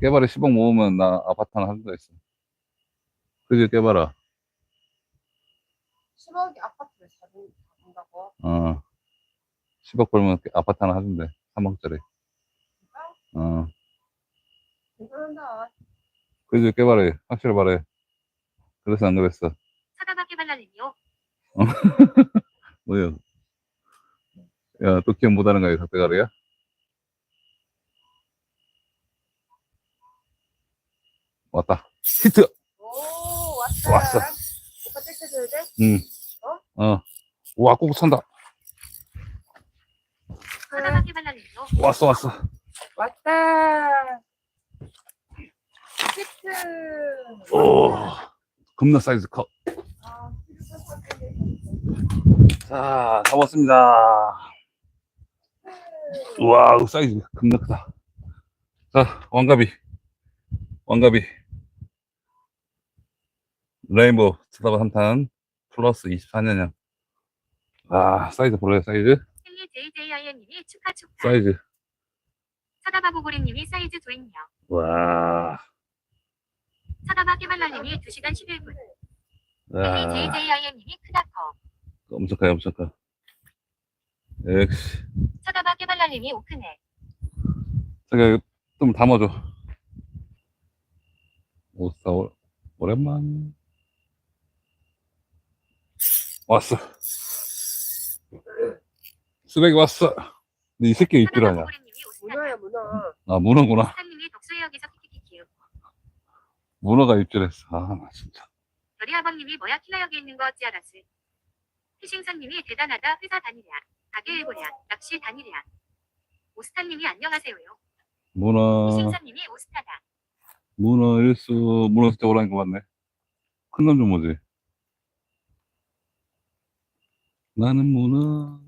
깨발에 10억 모으면 나 아파트 하나 사준다 했어. 그지, 깨발아? 10억이 아파트를 사준다고? 어. 10억 벌면 아파트 하나 사준대. 3억짜리. 어. 괜찮다. 그지, 깨발에. 확실히 말해. 그래서 안 그랬어. 사과밖에 발랄님이요. 뭐야? 야, 또 기억 못하는 거야, 닭대가리야? 왔다. 히트! 오, 왔다. 왔어. 오빠 떼쳐줘야 돼? 응. 어? 와, 꼭 찬다. 사과밖에 발랄님이요. 왔어, 왔어. 왔다. 히트. 오. 겁나 사이즈 커. 아, 자, 잡았습니다. 우와, 그 사이즈 겁나 크다. 자, 왕가비. 왕가비. 레인보우 쳐다봐 3탄 플러스 24년형. 아, 사이즈 볼래요, 사이즈? 헨리 JJIN님이 축하 축하. 사이즈. 사과바보고래님이 사이즈 조인요. 와. 사과밖에 발랄님이 2시간 11분. 헨리 아, JJIN님이 크다 커. 엄청 커요, 엄청 커. 역시. 사과밖에 발랄님이 오크네. 이거 좀 담아줘. 오싸, 오- 오랜만. 왔어. 쓰레기 왔어. 근데 이 새끼 입질 하냐? 문어야, 문어. 아, 문어구나. 사님이 독수의역에서 키키키키요. 문어가 입질했어. 아, 나 진짜. 별이 아버님이 뭐야 키나 여기 있는 거 어찌 알았을. 피싱선님이 대단하다 회사 다니랴. 가게 일보랴. 낚시 다니랴. 오스타님이 안녕하세요요. 문어, 피싱선님이 오스타다. 문어 일수, 문어 진짜 오라는 거 맞네. 큰 놈좀 뭐지? 나는 문어.